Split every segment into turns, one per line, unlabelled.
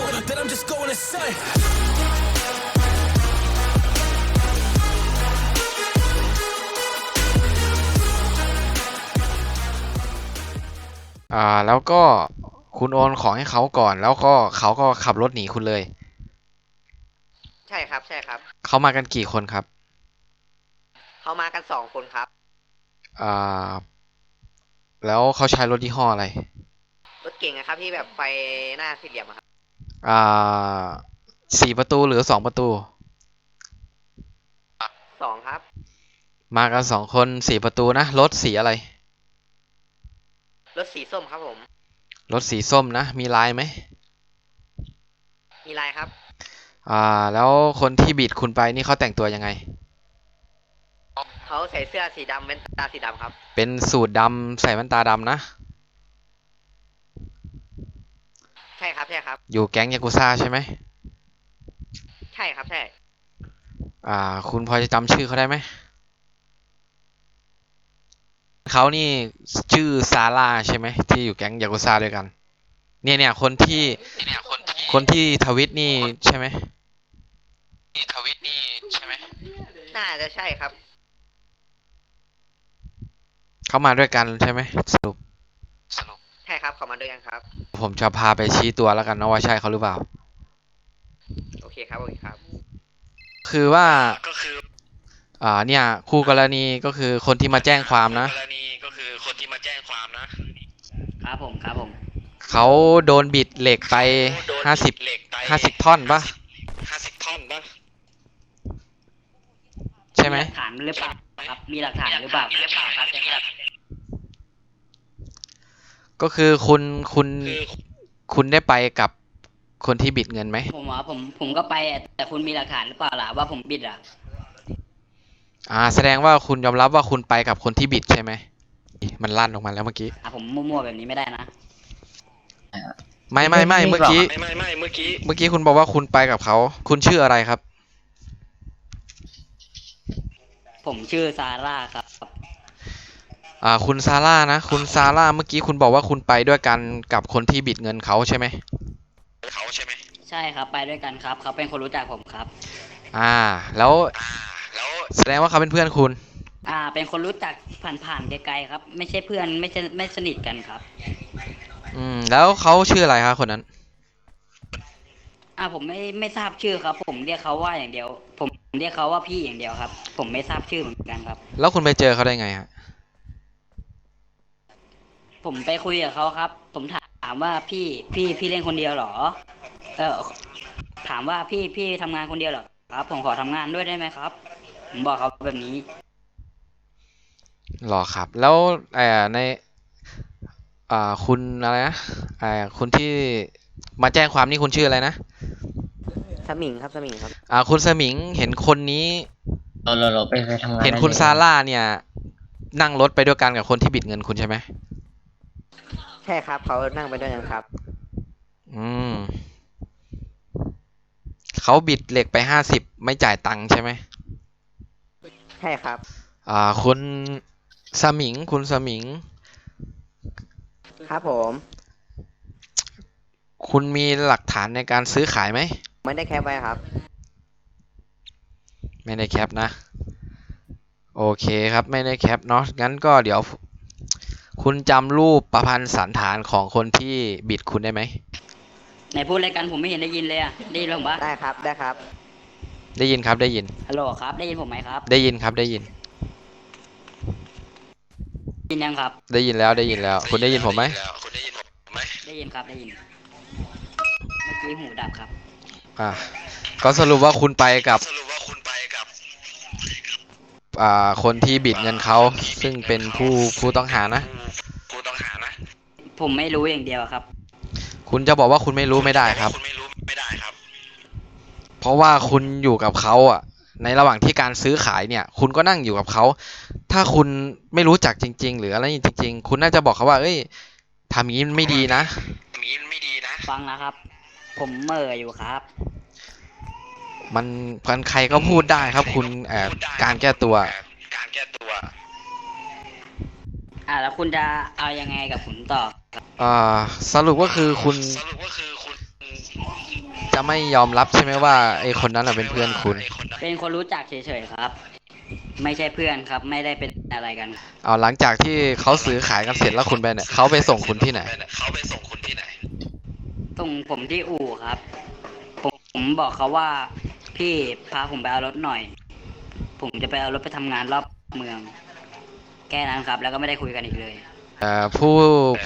know that I'm just going insane.
อ่าแล้วก็คุณโอนของให้เขาก่อน แล้วก็เขาก็ขับรถหนีคุณเลย
ใช่ครับใช่ครับ
เขามากันกี่คนครับ
เขามากันสองคนครับ
อ่า แล้วเขาใช้รถยี่ห้ออะไร
รถเก่งนะครับที่แบบไฟหน้าสี่เหลี่ยมอะครับ
อ่า สี่ประตูหรือสองประตู
สองครับ
มากันสองคนสี่ประตูนะ รถสีอะไร
รถสีส้มครับผม
รถสีส้มนะ มีลายไหม
มีลายครับ
อ่า แล้วคนที่บีดคุณไปนี่เขาแต่งตัวยังไง
เขาใส่เสื้อสีดำแว่นตาสีดำครับ
เป็นสูทดำใส่แว่นตาดำนะ
ใช่ครับใช่ครับ
อยู่แก๊งยากุซ่าใช่ไหม
ใช่ครับใช่
อ่า คุณพอจะจำชื่อเขาได้ไหม เขานี่ชื่อซาร่าใช่ไหม ที่อยู่แก๊งยากุซ่าด้วยกัน เนี่ยเนี่ยคนที่คนที่ทวิตนี่ใช่ไหมที่ทวิตนี่ใช่ไหม
น่าจะใช่ครับ
เขามาด้วยกันใช่ไหมสรุป
ใช่ครับเขามาด้วยกันครับ
ผมจะพาไปชี้ตัวแล้วกันนะว่าใช่เขาหรือเปล่า
โอเคครับ โอเคครับ
คือว่า
ก็คือ
อ่าเนี่ยคู่กรณีก็คือคนที่มาแจ้งความนะ
กรณีก็คือคนที่มาแจ้งความนะ
ครับผมครับผม
เขาโดนบิดเหล็กไป
โดน
ห้าสิบ
เหล็กไป
ห้าสิบท่อนปะ
ห้าสิบท่อนปะ
ใช่ไหม
หลักฐานหรือเปล่าครับมีหลักฐานหรือเปล่า
หรือเปล่าครับใช่ครับ
ก็คือคุณคุณ
คือ
คุณได้ไปกับคนที่บิดเงินไหม
ผมว่าผมผมก็ไปอะแต่คุณมีหลักฐานหรือเปล่าล่ะว่าผมบิดอะ
อ่า แสดงว่าคุณยอมรับว่าคุณไปกับคนที่บิดใช่ไหมมันลั่นออกมาแล้วเมื่อกี้
อะผมมั่วๆแบบนี้ไม่ได้นะ
ไม่ไม่ไม่เมื่อกี้
ไม่ไม่ไม่เมื่อกี้
เมื่อกี้คุณบอกว่าคุณไปกับเขา คุณชื่ออะไรครับ
ผมชื่อซาร่าครับ
อ่าคุณซาร่านะ คุณซาร่าเมื่อกี้คุณบอกว่าคุณไปด้วยกันกับคนที่บิดเงินเขาใช่ไหม
เขาใช่ไหม
ใช่ครับ ไปด้วยกันครับ เขาเป็นคนรู้จักผมครับ
อ่า แล้ว
อ่าแล้ว
แสดงว่าเขาเป็นเพื่อนคุณ
อ่า เป็นคนรู้จักผ่านๆไกลๆครับ ไม่ใช่เพื่อนไม่ใช่ไม่สนิทกันครับ
อืม แล้วเขาชื่ออะไรครับคนนั้น
อ่าผมไม่ไม่ทราบชื่อครับ ผมเรียกเขาว่าอย่างเดียว ผมเรียกเขาว่าพี่อย่างเดียวครับ ผมไม่ทราบชื่อเหมือนกันครับ
แล้วคุณไปเจอเขาได้ไงฮะ
ผมไปคุยกับเขาครับ ผมถามว่าพี่พี่พี่เล่นคนเดียวเหรอ เออถามว่าพี่พี่ทำงานคนเดียวเหรอครับ ผมขอทำงานด้วยได้ไหมครับ ผมบอกเขาแบบนี้
หรอครับ แล้วเอ่อในอ่าคุณอะไรนะอ่าคุณที่มาแจ้งความนี่คุณชื่ออะไรนะ
สมิงครับสมิงครับ
อ่าคุณสมิงเห็นคนนี้
เราเราเราไปไปทำงาน
เห็นคุณ
ได้
ซา
ลย
ร่าเนี่ย นั่งรถไปด้วยกันกับคนที่บิดเงินคุณใช่ไหม
ใช่ครับเขานั่งไปด้วยกันครับ
อืมเขาบิดเหล็กไปห้าสิบไม่จ่ายตังค์ใช่ไหม
ใช่ครับ
อ่า คุณสมิง คุณสมิง
ครับผม
คุณมีหลักฐานในการซื้อขายไหม
ไม่ได้แคปไว้ครับ
ไม่ได้แคปนะ โอเคครับ ไม่ได้แคปเนาะงั้นก็เดี๋ยว คุณจำรูปประพันธ์สันฐานของคนที่บิดคุณได้ไหม
ไหนพูดอะไรกันผมไม่เห็นได้ยินเลยอะได้ยินผมปะ
ได้ครับได้ครับ
ได้ยินครับได้ยิน
ฮัลโหลครับ ได้ยินผมไหมครับ
ได้ยินครับได้ยิน
ได้ยินยังครับ
ได้ยินแล้วได้ยินแล้ว คุณได้ยินผมไหม
แล้วคุณได้ยินผมไหม
ได้ยินครับได้ยิน เมื่อกี้หูดับครับ
อ่าก็สรุปว่าคุณไปกับ
สรุปว่าคุณไปกับ
อ่า คนที่บิดเงินเขาซึ่งเป็นผู้ผู้ต้องหานะ
ผู้ผู้ต้องหานะ
ผมไม่รู้อย่างเดียวครับ
คุณจะบอกว่าคุณไม่รู้ไม่ได้ครับ
คุณไม่รู้ไม่ได้ครับ
เพราะว่าคุณอยู่กับเขาอะ ในระหว่างที่การซื้อขายเนี่ย คุณก็นั่งอยู่กับเขา ถ้าคุณไม่รู้จักจริง ๆ หรืออะไรจริง ๆ คุณน่าจะบอกเขาว่า เอ้ยทำอย่างนี้มันไม่ดีนะ
มีไม่ดีนะ
ฟังนะครับ ผมเหม่ออยู่ครับ
มันมันใครก็พูดได้ครับ คุณเอ่อ
พูดได้
การแก้ตัว
การแก้ตัว
อ่าแล้วคุณจะเอายังไงกับผมต่อ
อ่าสรุปก็คือคุณ
สรุปก็คือคุณ
จะไม่ยอมรับใช่ไหมว่าไอ้คนนั้นน่ะเป็นเพื่อนคุณ
เป็นคนรู้จักเฉยๆครับ ไม่ใช่เพื่อนครับ ไม่ได้เป็นอะไรกัน
เอาหลังจากที่เขาซื้อขายกันเสร็จแล้วคุณไปเนี่ยเขาไปส่งคุณที่ไหน
เขาไปส่งคุณที่ไหน
ส่งผมที่อู่ครับ ผมผมบอกเขาว่า พี่พาผมไปเอารถหน่อย ผมจะไปเอารถไปทำงานรอบเมือง แค่นั้นครับ แล้วก็ไม่ได้คุยกันอีกเลย
เอ่อผู้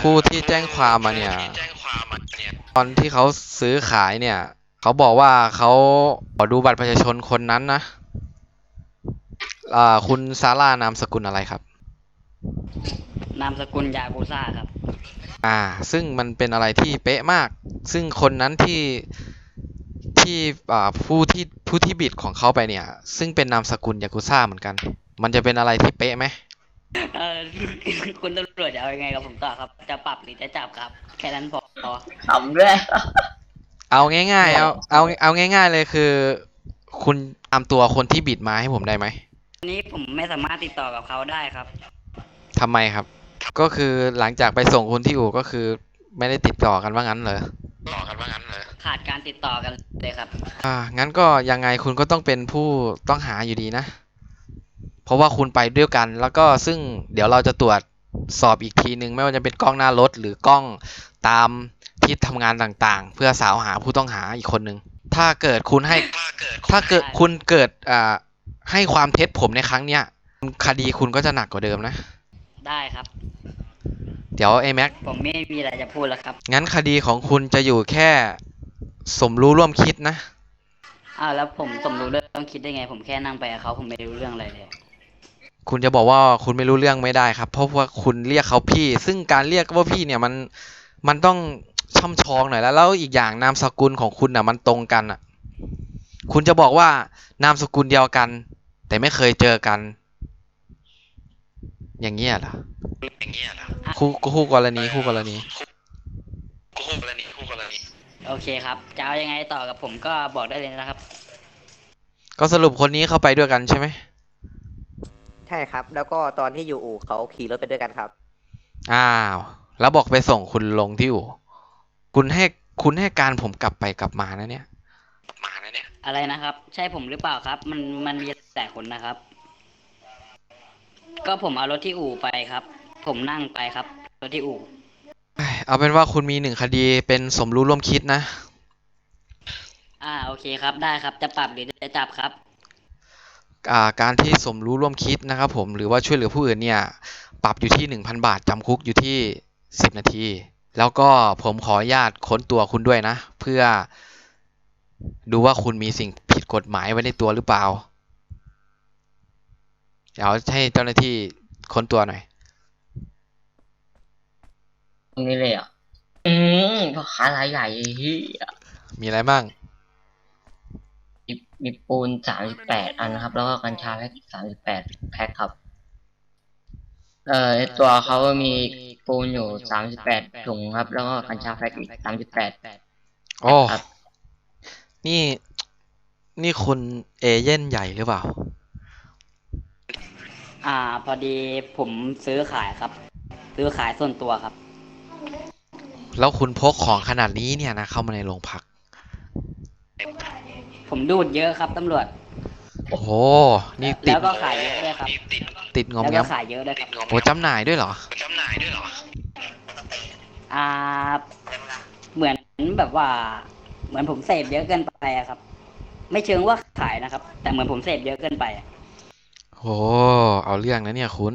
ผู้ที่แจ้งความมาเนี่ย
แจ้งความมาเนี่ย
ตอนที่เขาซื้อขายเนี่ยเขาบอกว่าเขาขอดูบัตรประชาชนคนนั้นนะอ่าคุณซาร่านามสกุลอะไรครับ
นามสกุลยากุซ่าครับ
อ่า ซึ่งมันเป็นอะไรที่เป๊ะมาก ซึ่งคนนั้นที่ ที่อ่าผู้ที่ผู้ที่บิดของเขาไปเนี่ย ซึ่งเป็นนามสกุลยากุซ่าเหมือนกัน มันจะเป็นอะไรที่เป๊ะไหม
เออคุณตำรวจจะเอายังไงกับผมต่อครับ จะปรับหรือจะจับครับ แค่นั้นพอ
ขำด้วย
เอาง่าย ๆ เอาเอาเอาง่าย ๆ เลยคือ คุณตามตัวคนที่บิดมาให้ผมได้ไหม
วันนี้ผมไม่สามารถติดต่อกับเขาได้ครับ
ทำไมครับ ก็คือหลังจากไปส่งคุณที่อู่ก็คือ ไม่ได้ติดต่อกันว่างั้นเหรอ
ต่อกันว่างั้นเลย
ขาดการติดต่อกันเลยครับ
อ่า งั้นก็ยังไงคุณก็ต้องเป็นผู้ต้องหาอยู่ดีนะ เพราะว่าคุณไปด้วยกัน แล้วก็ซึ่งเดี๋ยวเราจะตรวจสอบอีกทีนึง ไม่ว่าจะเป็นกล้องหน้ารถหรือกล้องตามที่ทำงานต่างๆ เพื่อสาวหาผู้ต้องหาอีกคนนึง ถ้าเกิดคุณให้
ถ้าเกิด
ถ้าเกิดคุณเกิดอ่าให้ความเท็จผมในครั้งเนี้ยคดีคุณก็จะหนักกว่าเดิมนะ
ได้ครับ
เดี๋ยวไอ้แม็ก
ผมไม่มีอะไรจะพูดแล้วครับ
งั้นคดีของคุณจะอยู่แค่ สมรู้ร่วมคิดนะ
อ้าวแล้วผมสมรู้เรื่องคิดได้ไง ผมแค่นั่งไปกับเขาผมไม่รู้เรื่องอะไรเลย
คุณจะบอกว่าคุณไม่รู้เรื่องไม่ได้ครับ เพราะว่าคุณเรียกเขาพี่ ซึ่งการเรียกว่าพี่เนี่ยมันมันต้องช่ำชองหน่อยแล้วแล้วอีกอย่างนามสกุลของคุณน่ะ มันตรงกันอะ คุณจะบอกว่านามสกุลเดียวกัน แต่ไม่เคยเจอกัน อย่างเงี้ยเหรอ
อย่างเงี้ยเหรอ
คู่คู่กรณีคู่กรณี
กูคู่กรณีคู่กรณี
โอเคครับจะเอายังไงต่อกับผมก็บอกได้เลยนะครับ
ก็สรุปคนนี้เข้าไปด้วยกันใช่ไหม
ใช่ครับ แล้วก็ตอนที่อยู่อู่เขาขี่รถไปด้วยกันครับ
อ้าว แล้วบอกไปส่งคุณลงที่อู่คุณให้คุณให้การผมกลับไปกลับมานะเนี่ย
มานะเนี่ย
อะไรนะครับ ใช่ผมหรือเปล่าครับ มันมันมีแต่คนนะครับ ก็ผมเอารถที่อู่ไปครับ ผมนั่งไปครับ รถที่อู่
เอ้ยเอาเป็นว่าคุณมีหนึ่งคดีเป็นสมรู้ร่วมคิดนะ
อ่าโอเคครับได้ครับจะปรับหรือจะจับครับ
อ่าการที่สมรู้ร่วมคิดนะครับผมหรือว่าช่วยเหลือผู้อื่นเนี่ย ปรับอยู่ที่ 1,000 บาทจำคุกอยู่ที่ 10 นาที แล้วก็ผมขออนุญาตค้นตัวคุณด้วยนะ เพื่อดูว่าคุณมีสิ่งผิดกฎหมายไว้ในตัวหรือเปล่า เดี๋ยวให้เจ้าหน้าที่ค้นตัวหน่อย
ตรงนี้เลยอะ อืมพ่อค้ารายใหญ่เฮีย
มีอะไรบ้าง
มีมีปูนสามสิบแปดอันนะครับ แล้วก็กัญชาแพ็คสามสิบแปดแพ็คครับ เอ่อในตัวเขามีปูนอยู่สามสิบแปดถุงครับ แล้วก็กัญชาแพ็คอีกสามสิบแปด
โอ้
ครับ
นี่ นี่คุณเอเย่นใหญ่หรือเปล่า
อ่า พอดีผมซื้อขายครับ ซื้อขายส่วนตัวครับ
แล้วคุณพกของขนาดนี้เนี่ยนะเข้ามาในโรงพัก
ผมดูดเยอะครับตำรวจ
โอ้โห นี่ติ
แล้
ด
วก็ขายเยอะด้วยครับ
นี่ติด
ติดงอม
แล้ว
แง
ก็
ม
ขายเยอะด้วยครับ
โอ้จำหน่ายด้วยเหรอ
จำหน่ายด้วยเหรอ
อ่า เหมือนแบบว่า เหมือนผมเสพเยอะเกินไปอะครับ ไม่เชิงว่าขายนะครับ แต่เหมือนผมเสพเยอะเกินไปอะ
โอ้เอาเรื่องนะเนี่ยคุณ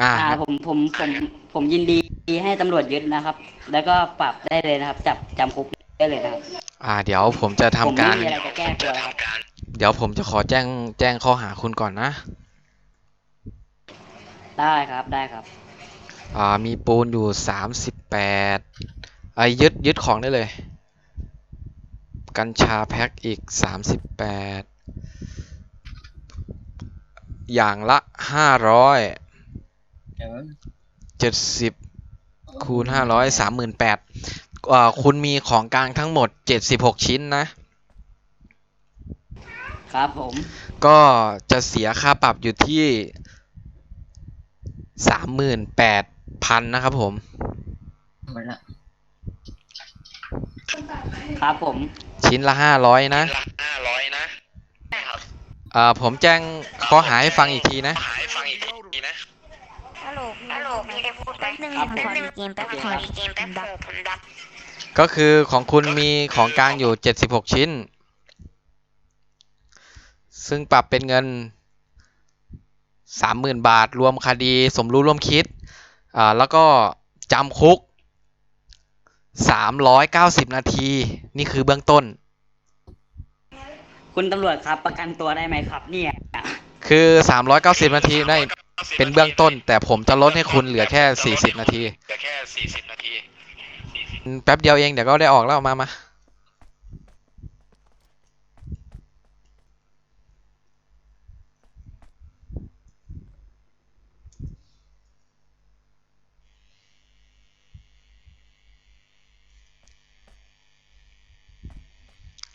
อ่า
อ่าผมผมผมผมยินดีให้ตำรวจยึดนะครับ แล้วก็ปรับได้เลยนะครับ จับจำคุกได้เลยนะครับ
อ่า เดี๋ยวผมจะทำ
ผมไม่
การ
มีอะไรจะแก้ตัวแล้วครับ
ทำการ
เดี๋ยวผมจะขอแจ้งแจ้งข้อหาคุณก่อนนะ
ได้ครับได้ครับ
อ่ามีปูนอยู่สามสิบแปดไอ้ยยึดยึดของได้เลย กัญชาแพ็คอีกสามสิบแปดอย่างละห้าร้อย
เดี๋ยว
เจ็ดสิบคูณห้าร้อยสามหมื่นแปดอ่าคุณมีของกลางทั้งหมดเจ็ดสิบหกชิ้นนะ
ครับผม
ก็จะเสียค่าปรับอยู่ที่สามหมื่นแปดพันนะครับผม
หมดละ
ครับผม
ชิ้นละห้าร้อยนะ
ละห้าร้อยนะใช่ครับ
อ่าผมแจ้งข้อหาให้ฟังอีกทีนะ
หายฟังอีกทีนะ
ฮัลโหลฮัลโหลพี่ ได้พูดแป๊บนึง
ครับ
ผมขอดีเกมแป๊บ
โอเค
ขอ
ครับ
ดีเกมแป๊บผมผมดับ
ก็คือของคุณมีของกลางอยู่ 76 ชิ้น ซึ่งปรับเป็นเงิน 30,000 บาท รวมคดีสมรู้ร่วมคิด อ่า แล้วก็จำคุก 390 นาที นี่คือเบื้องต้น
คุณตำรวจครับประกันตัวได้ไหมครับเนี่ย
คือ 390 นาทีได้ เป็นเบื้องต้น แต่ผมจะลดให้คุณเหลือแค่ 40 นาที
เหลือแค่สี่สิบนาที
แป๊บเดียวเองเดี๋ยวก็ได้ออกแล้วมามา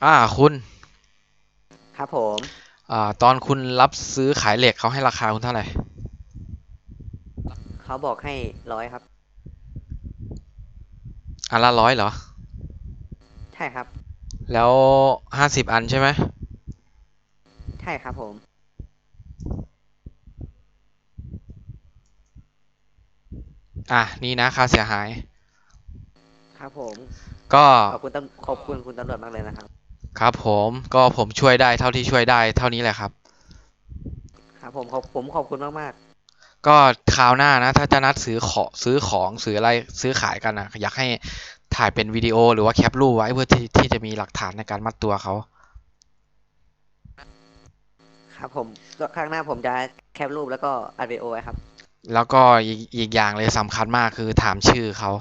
อ่าคุณ
ครับผม
อ่าตอนคุณรับซื้อขายเหล็กเขาให้ราคาคุณเท่าไหร่
เขาบอกให้ร้อยครับ
อันละร้อยเหรอ
ใช่ครับ
แล้วห้าสิบอันใช่ไหม
ใช่ครับผม
อะ นี่นะค่าเสียหาย
ครับผม
ก็
ขอบคุณตำขอบคุณคุณตำรวจมากเลยนะครับ
ครับผมก็ผมช่วยได้เท่าที่ช่วยได้เท่านี้แหละครับ
ครับผมขอบผมขอบคุณมากมา ก
ก็คราวหน้านะ ถ้าจะนัดซื้อของซื้อของซื้ออะไรซื้อขายกันนะอยากให้ถ่ายเป็นวิดีโอหรือว่าแคปรูปไว้เพื่อที่ที่จะมีหลักฐานในการมัดตัวเขา
ๆครับผมก็ครั้งหน้าผมจะแคปรูปแล้วก็อัดวิดีโอไว้ครับ
แล้วก็อีกอีกอย่างเลยสำคัญมากคือถามชื่อเขา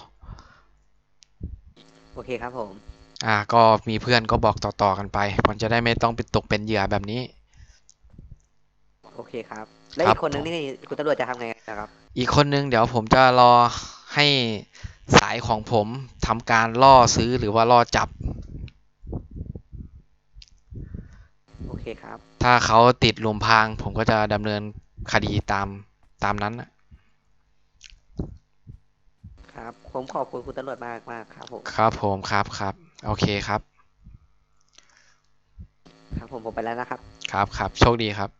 โอเคครับผม
อ่า ก็มีเพื่อนก็บอกต่อๆกันไป มันจะได้ไม่ต้องเป็นตกเป็นเหยื่อแบบนี้
โอเคครับ แล้ว
ครั
อี
บ
กคนนึงนี่คุณตำรวจจะทำไงนะครับ
อีกคนนึงเดี๋ยวผมจะรอให้สายของผมทำการล่อซื้อหรือว่าล่อจับ
โอเคครับ
ถ้าเขาติดหลุมพราง ผมก็จะดำเนินคดีตามตามนั้นน่ะ
ครับ ผมขอบคุณคุณตำรวจมากมากครับผม
ครับผมครับครับ โอเคครับ
ครับผมผมไปแล้วนะครับ
ครับครับโชคดีครับ